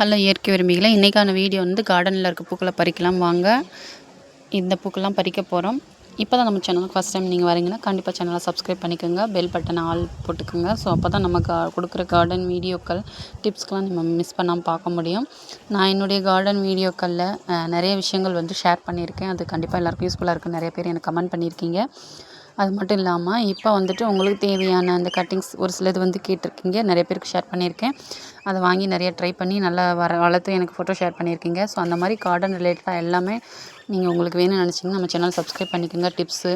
Hello இயற்கை விரும்பிகளை இன்றைக்கான video வந்து கார்டனில் இருக்க பூக்களை பறிக்கலாம். வாங்க இந்த பூக்கெல்லாம் பறிக்க போகிறோம் இப்போ தான் நம்ம சேனலுக்கு ஃபஸ்ட் டைம் நீங்கள் வரீங்கன்னா கண்டிப்பாக சேனலை சப்ஸ்கிரைப் பண்ணிக்கோங்க. பெல் பட்டனை ஆல் போட்டுக்கோங்க. ஸோ அப்போ தான் நம்ம கா கொடுக்குற கார்டன் வீடியோக்கள் டிப்ஸ்க்கெலாம் நம்ம மிஸ் பண்ணாமல் பார்க்க முடியும். நான் என்னுடைய கார்டன் வீடியோக்களில் நிறைய விஷயங்கள் வந்து ஷேர் பண்ணியிருக்கேன். அது கண்டிப்பாக எல்லாருக்கும் யூஸ்ஃபுல்லாக இருக்குது நிறைய பேர் எனக்கு கமெண்ட் பண்ணியிருக்கீங்க. அது மட்டும் இல்லாமல் இப்போ வந்துட்டு உங்களுக்கு தேவையான அந்த கட்டிங்ஸ் ஒரு சிலது வந்து கேட்டிருக்கீங்க. நிறைய பேருக்கு ஷேர் பண்ணியிருக்கேன். அதை வாங்கி நிறைய ட்ரை பண்ணி நல்லா வர வளர்த்து எனக்கு ஃபோட்டோ ஷேர் பண்ணியிருக்கீங்க. ஸோ அந்த மாதிரி கார்டன் ரிலேட்டடாக எல்லாமே நீங்கள் உங்களுக்கு வேணும்னு நினச்சிங்கன்னா நம்ம சேனல் சப்ஸ்கிரைப் பண்ணிக்கோங்க. டிப்ஸு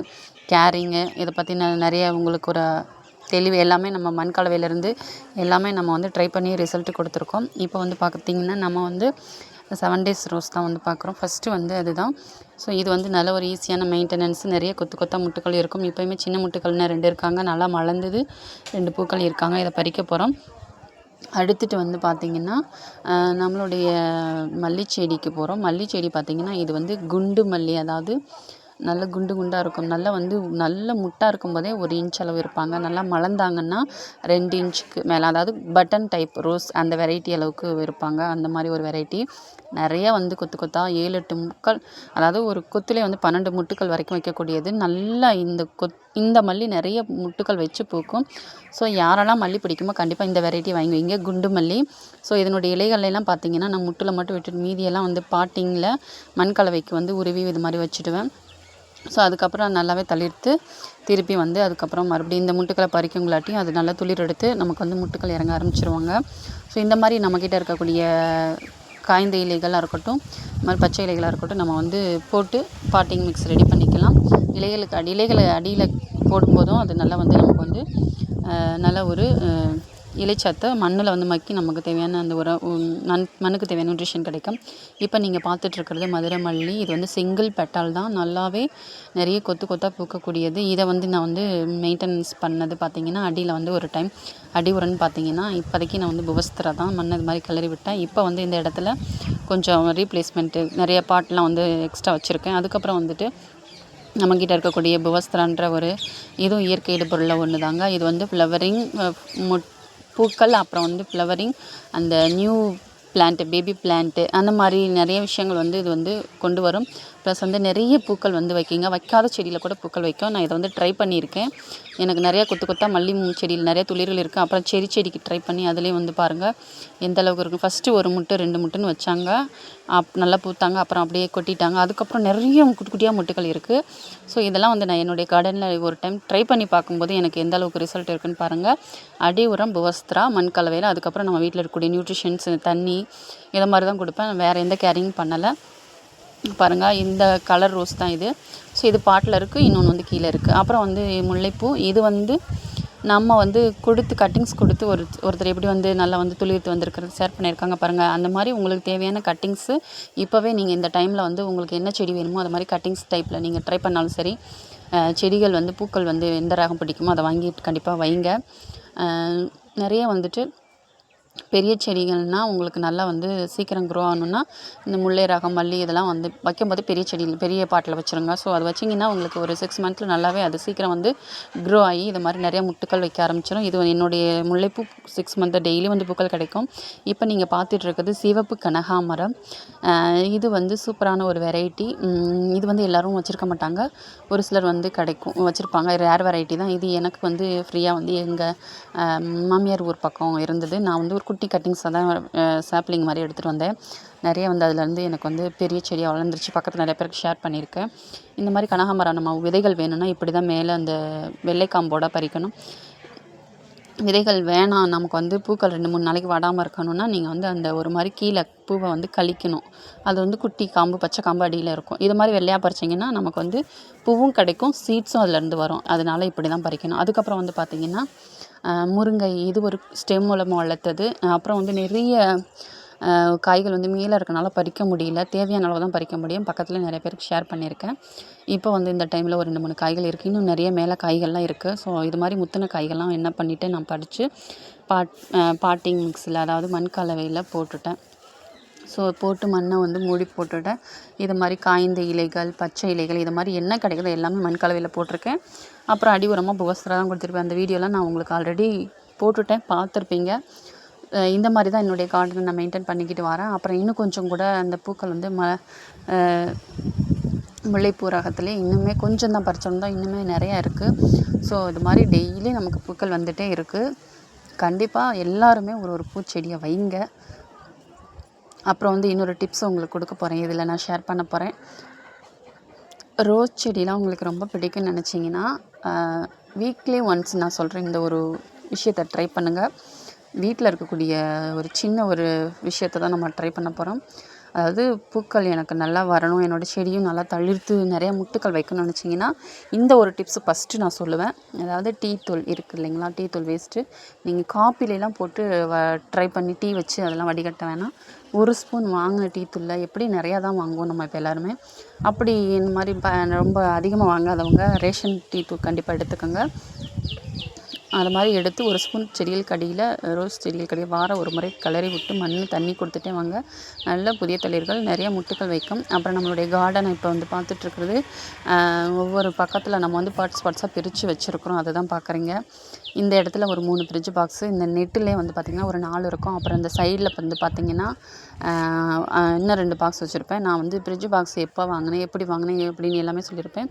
கேரிங்கு இதை பற்றி நான் நிறைய உங்களுக்கு ஒரு தெளிவு எல்லாமே நம்ம மண் கலவையிலேருந்து எல்லாமே நம்ம வந்து ட்ரை பண்ணி ரிசல்ட்டு கொடுத்துருக்கோம். இப்போ வந்து பார்த்திங்கன்னா நம்ம வந்து செவன் டேஸ் ரோஸ் தான் வந்து பார்க்குறோம். ஃபஸ்ட்டு வந்து அதுதான். ஸோ இது வந்து நல்ல ஒரு ஈஸியான மெயின்டெனன்ஸ் நிறைய கொத்து கொத்தாக முட்டுக்கள் இருக்கும். இப்போயுமே சின்ன முட்டுக்கள்னு ரெண்டு இருக்காங்க. நல்லா மலர்ந்தது ரெண்டு பூக்கள் இருக்காங்க. இதை பறிக்க போகிறோம் அடுத்துட்டு வந்து பார்த்திங்கன்னா நம்மளுடைய மல்லிச்செடிக்கு போகிறோம் மல்லிச்செடி பார்த்திங்கன்னா இது வந்து குண்டு மல்லி அதாவது நல்ல குண்டு குண்டாக இருக்கும். நல்லா வந்து நல்ல முட்டாக இருக்கும் போதே ஒரு இன்ச் அளவு இருப்பாங்க. நல்லா மலர்ந்தாங்கன்னா ரெண்டு இன்ச்சுக்கு மேலே அதாவது பட்டன் டைப் ரோஸ் அந்த வெரைட்டி அளவுக்கு இருப்பாங்க. அந்த மாதிரி ஒரு வெரைட்டி நிறைய வந்து கொத்து கொத்தாக ஏழு எட்டு முட்கள் அதாவது ஒரு கொத்துலேயே வந்து பன்னெண்டு முட்டுக்கள் வரைக்கும் வைக்கக்கூடியது. நல்லா இந்த கொத் இந்த மல்லி நிறைய முட்டுக்கள் வச்சு பூக்கும். ஸோ யாரெல்லாம் மல்லி பிடிக்குமோ கண்டிப்பாக இந்த வெரைட்டி வாங்கி வைங்க குண்டு மல்லி. ஸோ இதனுடைய இலைகள்லாம் பார்த்தீங்கன்னா நான் முட்டில் மட்டும் விட்டுட்டு மீதியெல்லாம் வந்து பாட்டிங்கில் மண் கலவைக்கு வந்து உருவி இது மாதிரி வச்சுடுவேன். ஸோ அதுக்கப்புறம் நல்லாவே தளிர்த்து திருப்பி வந்து அதுக்கப்புறம் மறுபடியும் இந்த முட்டுக்களை பறிக்குங்களாட்டியும் அது நல்லா துளிர் எடுத்து நமக்கு வந்து முட்டுக்கள் இறங்க ஆரம்பிச்சிருவாங்க. ஸோ இந்த மாதிரி நம்மக்கிட்ட இருக்கக்கூடிய காய்ந்த இலைகளாக இருக்கட்டும் இது மாதிரி பச்சை இலைகளாக இருக்கட்டும் நம்ம வந்து போட்டு பாட்டிங் மிக்ஸ் ரெடி பண்ணிக்கலாம். இலைகளுக்கு அடி இலைகளை அடியில் போடும்போதும் அது நல்லா வந்து நமக்கு வந்து நல்ல ஒரு இலைச்சத்தை மண்ணில் வந்து மக்கி நமக்கு தேவையான அந்த உர மண் மண்ணுக்கு தேவையான நியூட்ரிஷன் கிடைக்கும். இப்போ நீங்கள் பார்த்துட்ருக்கிறது மதுரை மல்லி. இது வந்து சிங்கிள் பெட்டால் தான். நல்லாவே நிறைய கொத்து கொத்தாக பூக்கக்கூடியது. இதை வந்து நான் வந்து மெயின்டெனன்ஸ் பண்ணது பார்த்திங்கன்னா அடியில் வந்து ஒரு டைம் அடி உரன்னு பார்த்தீங்கன்னா இப்போதைக்கு நான் வந்து புவஸ்திரா தான் மண் இது மாதிரி கிளறி விட்டேன். இப்போ வந்து இந்த இடத்துல கொஞ்சம் ரீப்ளேஸ்மெண்ட்டு நிறைய பாட்டெலாம் வந்து எக்ஸ்ட்ரா வச்சுருக்கேன். அதுக்கப்புறம் வந்துட்டு நம்மக்கிட்ட இருக்கக்கூடிய புவஸ்திரான்ற ஒரு இதுவும் இயற்கை இடுபொருளில் ஒன்று தாங்க இது வந்து ஃப்ளவரிங் முட் பூக்கள் அப்புறம் வந்து ஃப்ளவரிங் அந்த நியூ பிளான்ட்டு பேபி பிளான்ட்டு அந்த மாதிரி நிறைய விஷயங்கள் வந்து இது வந்து கொண்டு வரும். ப்ளஸ் வந்து நிறைய பூக்கள் வந்து வைக்கிங்க. வைக்காத செடியில் கூட பூக்கள் வைக்கும். நான் இதை வந்து ட்ரை பண்ணியிருக்கேன். எனக்கு நிறையா கொத்து கொத்தாக மல்லி செடியில் நிறைய துளிர்கள் இருக்குது அப்புறம் செரி செடிக்கு ட்ரை பண்ணி அதுலேயும் வந்து பாருங்கள் எந்த அளவுக்கு இருக்கும் ஃபஸ்ட்டு ஒரு முட்டை ரெண்டு முட்டைன்னு வச்சாங்க. அப் நல்லா பூத்தாங்க. அப்புறம் அப்படியே கொட்டிட்டாங்க. அதுக்கப்புறம் நிறைய குட்டி குட்டியாக முட்டுகள் இருக்குது ஸோ இதெல்லாம் வந்து நான் என்னுடைய கார்டனில் ஒரு டைம் ட்ரை பண்ணி பார்க்கும்போது எனக்கு எந்த அளவுக்கு ரிசல்ட் இருக்குன்னு பாருங்கள் அடி உரம் புவஸ்திரா மண் கலவையில். அதுக்கப்புறம் நம்ம வீட்டில் இருக்கக்கூடிய நியூட்ரிஷன்ஸ் தண்ணி இதை மாதிரி தான் கொடுப்பேன். வேறு எந்த கேரிங் பண்ணலை. பாருங்கள் இந்த கலர் ரோஸ் தான் இது. ஸோ இது பாட்டில் இருக்குது இன்னொன்று வந்து கீழே இருக்குது அப்புறம் வந்து முல்லைப்பூ. இது வந்து நம்ம வந்து கொடுத்து கட்டிங்ஸ் கொடுத்து ஒரு ஒருத்தர் எப்படி வந்து நல்லா வந்து துளிர்த்து வந்திருக்கிறது ஷேர் பண்ணியிருக்காங்க பாருங்கள் அந்த மாதிரி உங்களுக்கு தேவையான கட்டிங்ஸு இப்போவே நீங்கள் இந்த டைமில் வந்து உங்களுக்கு என்ன செடி வேணுமோ அது மாதிரி கட்டிங்ஸ் டைப்பில் நீங்கள் ட்ரை பண்ணாலும் சரி செடிகள் வந்து பூக்கள் வந்து எந்த ரகம் பிடிக்குமோ அதை வாங்கி கண்டிப்பாக வைங்க. நிறைய வந்துட்டு பெரிய செடிகள்னால் உங்களுக்கு நல்லா வந்து சீக்கிரம் க்ரோ ஆகணுன்னா இந்த முல்லை ரகம் மல்லி இதெல்லாம் வந்து வைக்கும்போது பெரிய செடி பெரிய பாட்டில் வச்சுருங்க. ஸோ அது வச்சிங்கன்னா உங்களுக்கு ஒரு சிக்ஸ் மந்த்தில் நல்லாவே அது சீக்கிரம் வந்து க்ரோ ஆகி இது மாதிரி நிறைய முட்டுக்கள் வைக்க ஆரம்பிச்சிடும் இது என்னுடைய முல்லைப்பூ சிக்ஸ் மந்த்து டெய்லி வந்து பூக்கள் கிடைக்கும். இப்போ நீங்கள் பார்த்துட்டு இருக்கிறது சிவப்பு கனகாமரம். இது வந்து சூப்பரான ஒரு வெரைட்டி இது வந்து எல்லோரும் வச்சுருக்க மாட்டாங்க. ஒரு சிலர் வந்து கிடைக்கும் வச்சுருப்பாங்க. ரேர் வெரைட்டி தான். இது எனக்கு வந்து ஃப்ரீயாக வந்து எங்கள் மாமியார் ஊர் பக்கம் இருந்தது. நான் வந்து ஒரு குட்டி கட்டிங்ஸாக தான் சாப்ளிங் மாதிரி எடுத்துகிட்டு வந்தேன். நிறைய வந்து அதுலேருந்து எனக்கு வந்து பெரிய செடியாக வளர்ந்துருச்சு. பக்கத்தில் நிறைய பேருக்கு ஷேர் பண்ணியிருக்கேன். இந்த மாதிரி கனகாமரம் நம்ம விதைகள் வேணும்னா இப்படி தான் மேலே அந்த வெள்ளைக்காம்போட பறிக்கணும். விதைகள் வேணாம். நமக்கு வந்து பூக்கள் ரெண்டு மூணு நாளைக்கு வடாமல் இருக்கணும்னா நீங்கள் வந்து அந்த ஒரு மாதிரி கீழே பூவை வந்து கழிக்கணும். அது வந்து குட்டி காம்பு பச்சை காம்பு அடியில் இருக்கும். இது மாதிரி வெள்ளையாக பறிச்சிங்கன்னா நமக்கு வந்து பூவும் கிடைக்கும் சீட்ஸும் அதுலேருந்து வரும். அதனால் இப்படி தான் பறிக்கணும். அதுக்கப்புறம் வந்து பார்த்திங்கன்னா முருங்கை இது ஒரு ஸ்டெம் மூலமாக வளர்த்தது. அப்புறம் வந்து நிறைய காய்கள் வந்து மேலே இருக்கனால பறிக்க முடியல. தேவையான அளவு தான் பறிக்க முடியும். பக்கத்தில் நிறைய பேருக்கு ஷேர் பண்ணியிருக்கேன். இப்போ வந்து இந்த டைமில் ஒரு ரெண்டு மூணு காய்கள் இருக்குது இன்னும் நிறைய மேலே காய்கள்லாம் இருக்குது ஸோ இது மாதிரி முத்தின காய்கள்லாம் என்ன பண்ணிவிட்டு நான் பறித்து பாட் பாட்டிங் மிக்ஸில் அதாவது மண் கலவையில் போட்டுட்டேன். ஸோ போட்டு மண்ணை வந்து மூடி போட்டுவிட்டேன் இது மாதிரி காய்ந்த இலைகள் பச்சை இலைகள் இது மாதிரி என்ன கிடைக்குதோ எல்லாமே மண் கலவையில் போட்டிருக்கேன். அப்புறம் அடி உரமாக புவஸ்திரா தான் கொடுத்துருப்பேன். அந்த வீடியோலாம் நான் உங்களுக்கு ஆல்ரெடி போட்டுவிட்டேன் பார்த்துருப்பீங்க. இந்த மாதிரி தான் என்னுடைய கார்டனை நான் மெயின்டைன் பண்ணிக்கிட்டு வரேன். அப்புறம் இன்னும் கொஞ்சம் கூட அந்த பூக்கள் வந்து ம முல்லைப்பூ ரகத்துலேயே இன்னுமே கொஞ்சம் தான் பறிச்சிருந்தோம் இன்னுமே நிறையா இருக்குது ஸோ இது மாதிரி டெய்லி நமக்கு பூக்கள் வந்துகிட்டே இருக்குது கண்டிப்பாக எல்லாருமே ஒரு ஒரு பூச்செடியை வைங்க. அப்புறம் வந்து இன்னொரு டிப்ஸ் உங்களுக்கு கொடுக்க போகிறேன் இதில் நான் ஷேர் பண்ண போகிறேன் ரோஸ் செடிலாம் உங்களுக்கு ரொம்ப பிடிக்கும்னு நினச்சிங்கன்னா வீக்லி ஒன்ஸ் நான் சொல்கிறேன் இந்த ஒரு விஷயத்தை ட்ரை பண்ணுங்கள் வீட்டில் இருக்கக்கூடிய ஒரு சின்ன ஒரு விஷயத்தை தான் நம்ம ட்ரை பண்ண போகிறோம் அதாவது பூக்கள் எனக்கு நல்லா வரணும் என்னோடய செடியும் நல்லா தளிர்த்து நிறைய முட்டுக்கள் வைக்கணும்னு நினச்சிங்கன்னா இந்த ஒரு டிப்ஸு ஃபஸ்ட்டு நான் சொல்லுவேன். அதாவது டீ தூள் இருக்குது இல்லைங்களா? டீ தூள் வேஸ்ட்டு நீங்கள் காப்பிலெலாம் போட்டு வ ட்ரை பண்ணி டீ வச்சு அதெல்லாம் வடிகட்ட வேணாம். ஒரு ஸ்பூன் வாங்கின டீ தூளில் எப்படி நிறையா தான் வாங்குவோம் நம்ம இப்போ எல்லாருமே. அப்படி இந்த மாதிரி ப ரொம்ப அதிகமாக வாங்காதவங்க ரேஷன் டீ தூள் கண்டிப்பாக எடுத்துக்கோங்க. அது மாதிரி எடுத்து ஒரு ஸ்பூன் செடிகளுக்கு அடியில் ரோஸ் செடிகளுக்கு அடியில் வாரம் ஒரு முறை கிளறி விட்டு மண் தண்ணி கொடுத்துட்டே வாங்க. நல்ல புதிய தளிர்கள் நிறைய முட்டுக்கள் வைக்கும். அப்புறம் நம்மளுடைய கார்டனை இப்போ வந்து பார்த்துட்ருக்குறது ஒவ்வொரு பக்கத்தில் நம்ம வந்து பார்ட்ஸ் பார்ட்ஸாக பிரித்து வச்சுருக்குறோம். அதை தான் பார்க்குறீங்க. இந்த இடத்துல ஒரு மூணு ஃப்ரிட்ஜ் பாக்ஸு இந்த நெட்டிலே வந்து பார்த்திங்கன்னா ஒரு நாலு இருக்கும். அப்புறம் இந்த சைடில் வந்து பார்த்திங்கன்னா இன்னும் ரெண்டு பாக்ஸ் வச்சுருப்பேன். நான் வந்து ஃப்ரிட்ஜ் பாக்ஸ் எப்போ வாங்கினேன் எப்படி வாங்கினேன் எப்படின்னு எல்லாமே சொல்லியிருப்பேன்.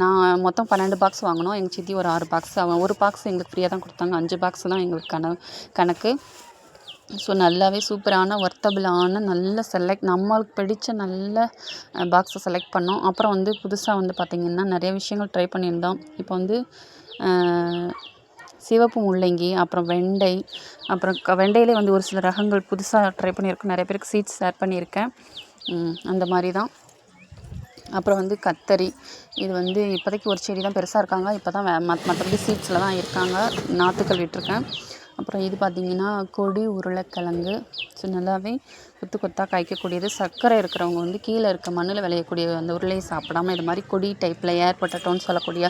நான் மொத்தம் பன்னெண்டு பாக்ஸ் வாங்கினோம். எங்கள் சித்தி ஒரு ஆறு பாக்ஸ் அவன் ஒரு பாக்ஸ் எங்களுக்கு ஃப்ரீயாக தான் கொடுத்தாங்க. அஞ்சு பாக்ஸ் தான் எங்களுக்கு கண கணக்கு. ஸோ நல்லாவே சூப்பரான ஒர்த்தபிளான நல்ல செலக்ட் நம்மளுக்கு பிடிச்ச நல்ல பாக்ஸை செலக்ட் பண்ணோம். அப்புறம் வந்து புதுசாக வந்து பார்த்திங்கன்னா நிறைய விஷயங்கள் ட்ரை பண்ணியிருந்தோம். இப்போ வந்து சிவப்பு முள்ளங்கி அப்புறம் வெண்டை அப்புறம் க வெண்டையிலே வந்து ஒரு சில ரகங்கள் புதுசாக ட்ரை பண்ணியிருக்கேன் நிறைய பேருக்கு சீட்ஸ் ஷேர் பண்ணியிருக்கேன். அந்த மாதிரி தான். அப்புறம் வந்து கத்தரி. இது வந்து இப்போதைக்கு ஒரு செடி தான். பெருசாக இருக்காங்க. இப்போ தான் மத் மற்றபடி சீட்ஸில் தான் இருக்காங்க. நாற்றுக்கள் விட்டுருக்கேன். அப்புறம் இது பார்த்திங்கன்னா கொடி உருளைக்கிழங்கு. ஸோ நல்லாவே கொத்து கொத்தாக காய்க்கக்கூடியது. சர்க்கரை இருக்கிறவங்க வந்து கீழே இருக்க மண்ணில் விளையக்கூடிய அந்த உருளையை சாப்பிடாம இது மாதிரி கொடி டைப்பில் ஏர் பொட்டட்டோன்னு சொல்லக்கூடிய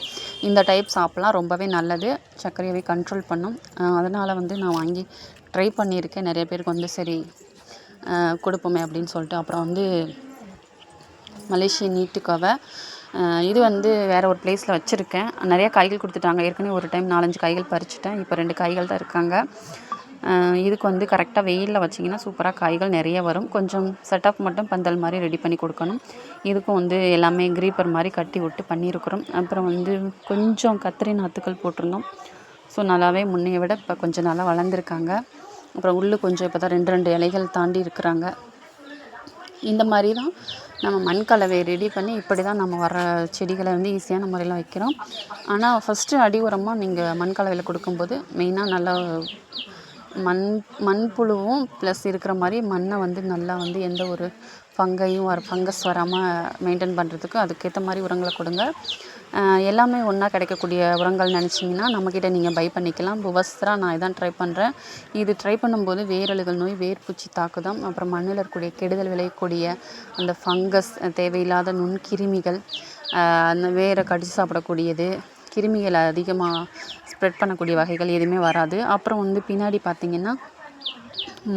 இந்த டைப் சாப்பிட்லாம். ரொம்பவே நல்லது. சர்க்கரையவே கண்ட்ரோல் பண்ணும். அதனால் வந்து நான் வாங்கி ட்ரை பண்ணியிருக்கேன். நிறைய பேருக்கு வந்து சரி கொடுப்போமே அப்படின்னு சொல்லிட்டு. அப்புறம் வந்து மலேசிய நீட்டுக்காவை. இது வந்து வேறு ஒரு பிளேஸில் வச்சுருக்கேன். நிறைய காய்கள் கொடுத்துட்டாங்க. ஏற்கனவே ஒரு டைம் நாலஞ்சு காய்கள் பறிச்சிட்டேன். இப்போ ரெண்டு காய்கள் தான் இருக்காங்க. இதுக்கு வந்து கரெக்டாக வெயிலில் வச்சிங்கன்னா சூப்பராக காய்கள் நிறைய வரும். கொஞ்சம் செட்டப் மட்டும் பந்தல் மாதிரி ரெடி பண்ணி கொடுக்கணும். இதுக்கும் வந்து எல்லாமே க்ரீப்பர் மாதிரி கட்டி விட்டு பண்ணியிருக்கிறோம். அப்புறம் வந்து கொஞ்சம் கத்திரி நாற்றுக்கள் போட்டிருந்தோம். ஸோ நல்லாவே முன்னைய விட இப்போ கொஞ்சம் நல்லா வளர்ந்துருக்காங்க. அப்புறம் உள்ளு கொஞ்சம் இப்போ தான் ரெண்டு ரெண்டு இலைகள் தாண்டி இருக்கிறாங்க. இந்த மாதிரி தான் நம்ம மண் கலவையை ரெடி பண்ணி இப்படி தான் நம்ம வர செடிகளை வந்து ஈஸியான முறையில் வைக்கிறோம். ஆனால் ஃபஸ்ட்டு அடி உரமாக நீங்கள் மண் கலவையில் கொடுக்கும்போது மெயினாக நல்லா மண் மண்புழுவும் ப்ளஸ் இருக்கிற மாதிரி மண்ணை வந்து நல்லா வந்து எந்த ஒரு ஃபங்கையும் வர ஃபங்கஸ் வராமல் மெயின்டைன் பண்ணுறதுக்கு அதுக்கேற்ற மாதிரி உரங்களை கொடுங்க. எல்லாமே ஒன்றா கிடைக்கக்கூடிய உரங்கள் நினச்சிங்கன்னா நம்மக்கிட்ட நீங்கள் பை பண்ணிக்கலாம். புவஸ்திரா நான் இதான் ட்ரை பண்ணுறேன் இது ட்ரை பண்ணும்போது வேரழுகல் நோய் வேர்பூச்சி தாக்குதம் அப்புறம் மண்ணில் இருக்கக்கூடிய கெடுதல் விளையக்கூடிய அந்த ஃபங்கஸ் தேவையில்லாத நுண்கிருமிகள் அந்த வேரை கடிச்சு சாப்பிடக்கூடியது கிருமிகளை அதிகமாக ஸ்ப்ரெட் பண்ணக்கூடிய வகைகள் எதுவுமே வராது. அப்புறம் வந்து பின்னாடி பார்த்திங்கன்னா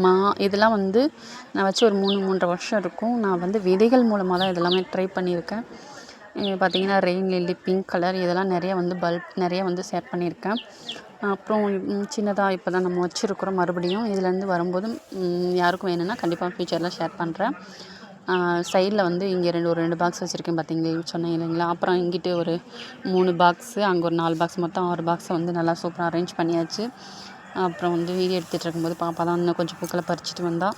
மா இதெல்லாம் வந்து நான் வச்சு ஒரு மூணு மூன்றரை வருஷம் இருக்கும். நான் வந்து விதைகள் மூலமாக தான் இதெல்லாமே ட்ரை பண்ணியிருக்கேன். பார்த்தீங்கன்னா ரெயின் லில்லி பிங்க் கலர் இதெல்லாம் நிறைய வந்து பல்ப் நிறைய வந்து ஷேர் பண்ணியிருக்கேன். அப்புறம் சின்னதாக இப்போ தான் நம்ம வச்சுருக்குறோம். மறுபடியும் இதுலேருந்து வரும்போது யாருக்கும் வேணும்னா கண்டிப்பாக ஃப்யூச்சரில் ஷேர் பண்ணுறேன் சைடில் வந்து இங்கே ரெண்டு ஒரு ரெண்டு பாக்ஸ் வச்சுருக்கேன் பார்த்தீங்களா சொன்னேன் இல்லைங்களா? அப்புறம் இங்கிட்டு ஒரு மூணு பாக்ஸு அங்கே ஒரு நாலு பாக்ஸ் மொத்தம் ஆறு பாக்ஸை வந்து நல்லா சூப்பராக அரேஞ்ச் பண்ணியாச்சு. அப்புறம் வந்து வீடியோ எடுத்துகிட்டு இருக்கும்போது பாப்பா தான் இன்னும் கொஞ்சம் பூக்களை பறிச்சிட்டு வந்தால்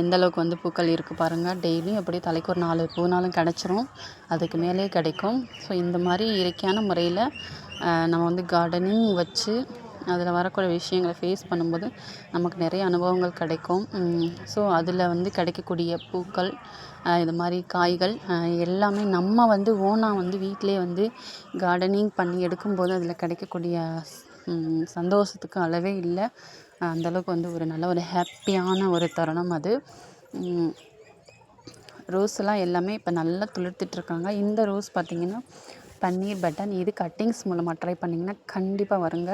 எந்தளவுக்கு வந்து பூக்கள் இருக்குது பாருங்கள் டெய்லியும் எப்படி தலைக்கு ஒரு நாலு பூனாலும் கிடச்சிரும். அதுக்கு மேலே கிடைக்கும். ஸோ இந்த மாதிரி இயற்கையான முறையில் நம்ம வந்து கார்டனிங் வச்சு அதில் வரக்கூடிய விஷயங்களை ஃபேஸ் பண்ணும்போது நமக்கு நிறைய அனுபவங்கள் கிடைக்கும். ஸோ அதில் வந்து கிடைக்கக்கூடிய பூக்கள் இது மாதிரி காய்கள் எல்லாமே நம்ம வந்து ஓனாக வந்து வீட்டிலே வந்து கார்டனிங் பண்ணி எடுக்கும்போது அதில் கிடைக்கக்கூடிய சந்தோஷத்துக்கு அளவே இல்லை. அந்தளவுக்கு வந்து ஒரு நல்ல ஒரு ஹாப்பியான ஒரு தருணம் அது. ம், ரோஸ் எல்லாம் எல்லாமே இப்போ நல்லா துளிர்த்துட்ருக்காங்க இந்த ரோஸ் பார்த்திங்கன்னா பன்னீர் பட்டன் இது கட்டிங்ஸ் மூலமாக ட்ரை பண்ணிங்கன்னா கண்டிப்பாக வருங்க.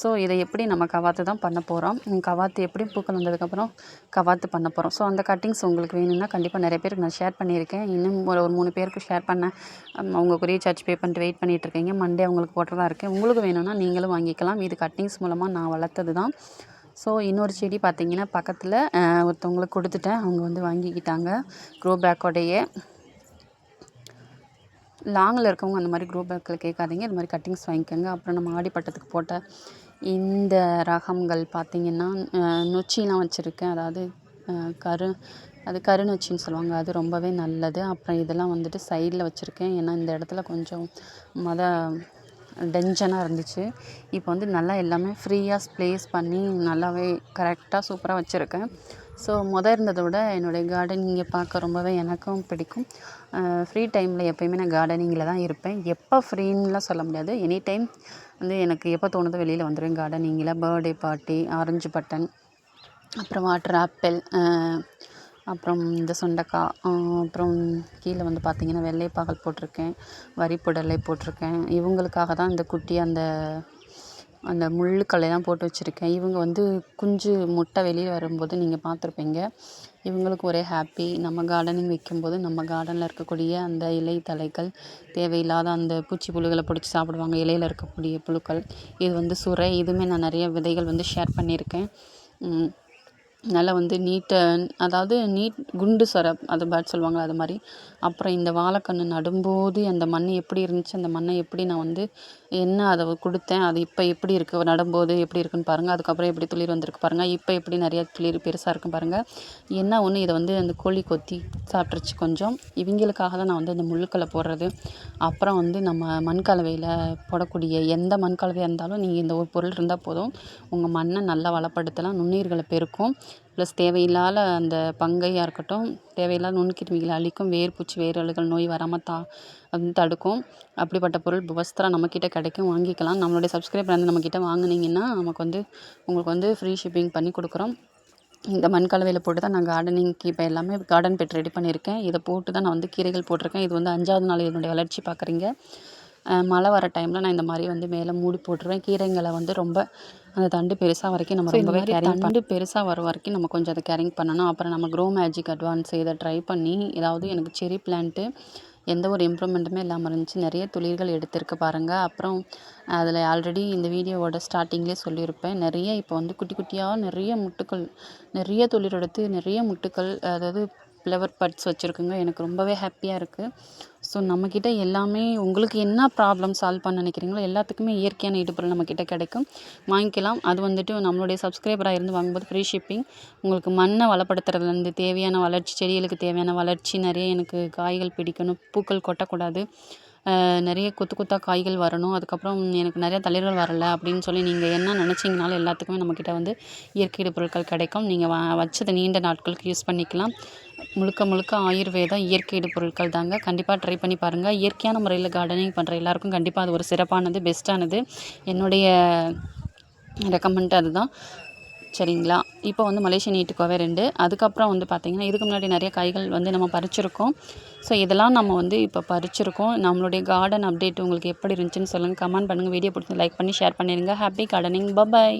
ஸோ இதை எப்படி நம்ம கவாத்து தான் பண்ண போகிறோம் கவாத்து எப்படி பூக்கள் வந்ததுக்கப்புறம் கவாத்து பண்ண போகிறோம் ஸோ அந்த கட்டிங்ஸ் உங்களுக்கு வேணும்னா கண்டிப்பாக நிறைய பேருக்கு நான் ஷேர் பண்ணியிருக்கேன். இன்னும் ஒரு ஒரு மூணு பேருக்கு ஷேர் பண்ணேன் அவங்களுக்கு அவங்க பே பண்ணிட்டு வெயிட் பண்ணிகிட்டு இருக்கீங்க. மண்டே அவங்களுக்கு போட்டுறதா இருக்கேன் உங்களுக்கு வேணும்னா நீங்களும் வாங்கிக்கலாம். இது கட்டிங்ஸ் மூலமாக நான் வளர்த்தது தான். ஸோ இன்னொரு செடி பார்த்தீங்கன்னா பக்கத்தில் ஒருத்தவங்களுக்கு கொடுத்துட்டேன். அவங்க வந்து வாங்கிக்கிட்டாங்க. க்ரோ பேக்கோடையே லாங்கில் இருக்கவங்க அந்த மாதிரி குரூப் பேக்கில் கேட்காதீங்க. இது மாதிரி கட்டிங்ஸ் வாங்கிக்கோங்க. அப்புறம் நம்ம ஆடிப்பட்டத்துக்கு போட்ட இந்த ரகங்கள் பார்த்திங்கன்னா நொச்சிலாம் வச்சுருக்கேன். அதாவது கரு அது கருநொச்சின்னு சொல்லுவாங்க. அது ரொம்பவே நல்லது. அப்புறம் இதெல்லாம் வந்துட்டு சைடில் வச்சுருக்கேன். ஏன்னா இந்த இடத்துல கொஞ்சம் மொத டென்ஷனாக இருந்துச்சு. இப்போ வந்து நல்லா எல்லாமே ஃப்ரீயாக ப்ளேஸ் பண்ணி நல்லாவே கரெக்டாக சூப்பராக வச்சுருக்கேன். ஸோ முத இருந்ததை விட என்னுடைய கார்டனிங்கை பார்க்க ரொம்பவே எனக்கும் பிடிக்கும். ஃப்ரீ டைமில் எப்போயுமே நான் கார்டனிங்கில் தான் இருப்பேன். எப்போ ஃப்ரீன்னுலாம் சொல்ல முடியாது. எனி டைம் வந்து எனக்கு எப்போ தோணுதோ வெளியில் வந்துடுவேன் கார்டனிங்கில் பர்த்டே பார்ட்டி ஆரஞ்சு பட்டன் அப்புறம் வாட்டர் ஆப்பிள் அப்புறம் இந்த சுண்டக்காய் அப்புறம் கீழே வந்து பார்த்திங்கன்னா வெள்ளைப்பாகல் போட்டிருக்கேன் வரிப்புடலை போட்டிருக்கேன். இவங்களுக்காக தான் இந்த குட்டி அந்த அந்த முள்ளுக்கள்ளையெல்லாம் போட்டு வச்சுருக்கேன். இவங்க வந்து குஞ்சு முட்டை வெளியே வரும்போது நீங்கள் பார்த்துருப்பீங்க. இவங்களுக்கு ஒரே ஹாப்பி நம்ம கார்டனிங் வைக்கும்போது நம்ம கார்டனில் இருக்கக்கூடிய அந்த இலை தழைகள் தேவையில்லாத அந்த பூச்சி புழுகளை பிடிச்சி சாப்பிடுவாங்க. இலையில் இருக்கக்கூடிய புழுக்கள் இது வந்து சுரை. இதுவுமே நான் நிறைய விதைகள் வந்து ஷேர் பண்ணியிருக்கேன். நல்லா வந்து நீட்டை அதாவது நீட் குண்டு சொரை அது பேட் சொல்லுவாங்களே அது மாதிரி. அப்புறம் இந்த வாழைக்கன்று நடும்போது அந்த மண் எப்படி இருந்துச்சு அந்த மண்ணை எப்படி நான் வந்து என்ன அதை கொடுத்தேன் அது இப்போ எப்படி இருக்குது நடும்போது எப்படி இருக்குன்னு பாருங்கள் அதுக்கப்புறம் எப்படி துளிர் வந்திருக்கு பாருங்கள் இப்போ எப்படி நிறையா துளிர் பெருசாக இருக்கும் பாருங்கள் என்ன ஒன்று இதை வந்து அந்த கோழி கொத்தி சாப்பிட்ருச்சு கொஞ்சம். இவங்களுக்காக தான் நான் வந்து அந்த முள்ளுக்களை போடுறது. அப்புறம் வந்து நம்ம மண் கலவையில் போடக்கூடிய எந்த மண் கலவையாக இருந்தாலும் நீங்கள் இந்த ஒரு பொருள் இருந்தால் போதும். உங்கள் மண்ணை நல்லா வளப்படுத்தலாம். நுண்ணுயிர்களை பெருக்கும். ப்ளஸ் தேவையில்லாத அந்த பங்கையாக இருக்கட்டும் தேவையில்லாத நுண்கிருமிகளை அழிக்கும் வேர் பூச்சி நோய் வராமல் தா வந்து தடுக்கும். அப்படிப்பட்ட பொருள் புவஸ்திரா நம்மக்கிட்ட கிடைக்கும் வாங்கிக்கலாம். நம்மளுடைய சப்ஸ்கிரைபர் வந்து நம்மக்கிட்ட வாங்குனீங்கன்னா நமக்கு வந்து உங்களுக்கு வந்து ஃப்ரீ ஷிப்பிங் பண்ணி கொடுக்குறோம். இந்த மண் கலவையில் போட்டு தான் நான் கார்டனிங்க்கு இப்போ எல்லாமே கார்டன் பெட் ரெடி பண்ணியிருக்கேன். இதை போட்டு தான் நான் வந்து கீரைகள் போட்டிருக்கேன். இது வந்து அஞ்சாவது நாள் இதனுடைய வளர்ச்சி பார்க்குறீங்க. மழை வர டைமில் நான் இந்த மாதிரி வந்து மேலே மூடி போட்டுருவேன். கீரைங்களை வந்து ரொம்ப அந்த தண்டு பெருசாக வரைக்கும் நம்ம ரொம்பவே கேரிங் தண்டு பெருசாக வர வரைக்கும் நம்ம கொஞ்சம் அதை கேரிங் பண்ணணும். அப்புறம் நம்ம க்ரோ மேஜிக் அட்வான்ஸ் இதை ட்ரை பண்ணி ஏதாவது எனக்கு செரி பிளான்ட்டு எந்த ஒரு இம்ப்ரூவ்மெண்ட்டுமே இல்லாமல் இருந்துச்சு. நிறைய துளிர்கள் எடுத்திருக்கு பாருங்கள் அப்புறம் அதில் ஆல்ரெடி இந்த வீடியோவோட ஸ்டார்டிங்லேயே சொல்லியிருப்பேன். நிறைய இப்போ வந்து குட்டி குட்டியாக நிறைய முட்டுக்கள் நிறைய துளிர் எடுத்து நிறைய முட்டுக்கள் அதாவது ஃப்ளவர் பட்ஸ் வச்சுருக்குங்க. எனக்கு ரொம்பவே ஹாப்பியாக இருக்குது ஸோ நம்மக்கிட்ட எல்லாமே உங்களுக்கு என்ன ப்ராப்ளம் சால்வ் பண்ண நினைக்கிறீங்களோ எல்லாத்துக்குமே இயற்கையான ஈடுபொருள் நம்மக்கிட்ட கிடைக்கும். வாங்கிக்கலாம். அது வந்துட்டு நம்மளுடைய சப்ஸ்கிரைபராக இருந்து வாங்கும்போது ஃப்ரீ ஷிப்பிங் உங்களுக்கு மண்ணை வளப்படுத்துறதுலேருந்து தேவையான வளர்ச்சி செடிகளுக்கு தேவையான வளர்ச்சி நிறைய எனக்கு காய்கள் பிடிக்கணும். பூக்கள் கொட்டக்கூடாது. நிறைய கொத்து கொத்தாக காய்கள் வரணும். அதுக்கப்புறம் எனக்கு நிறைய தளிர்கள் வரலை அப்படின்னு சொல்லி நீங்கள் என்ன நினச்சிங்கனாலும் எல்லாத்துக்குமே நம்மக்கிட்ட வந்து இயற்கை இடுபொருட்கள் கிடைக்கும். நீங்கள் வ வச்சதை நீண்ட நாட்களுக்கு யூஸ் பண்ணிக்கலாம். முழுக்க முழுக்க ஆயுர்வேதம் இயற்கை இடுபொருட்கள் தாங்க. கண்டிப்பாக ட்ரை பண்ணி பாருங்கள் இயற்கையான முறையில் கார்டனிங் பண்ணுற எல்லாருக்கும் கண்டிப்பாக அது ஒரு சிறப்பானது பெஸ்ட்டானது என்னுடைய ரெக்கமெண்ட் அதுதான். சரிங்களா? இப்போ வந்து மலேசியன் நீட்டுக்கோவே ரெண்டு. அதுக்கப்புறம் வந்து பார்த்திங்கன்னா இதுக்கு முன்னாடி நிறைய காய்கள் வந்து நம்ம பறிச்சிருக்கோம். ஸோ இதெல்லாம் நம்ம வந்து இப்போ பறிச்சிருக்கோம். நம்மளுடைய கார்டன் அப்டேட் உங்களுக்கு எப்படி இருந்துச்சுன்னு சொல்லுங்கள் கமெண்ட் பண்ணுங்கள் வீடியோ பிடிச்சி லைக் பண்ணி ஷேர் பண்ணிடுங்க ஹாப்பி கார்டனிங் பபாய்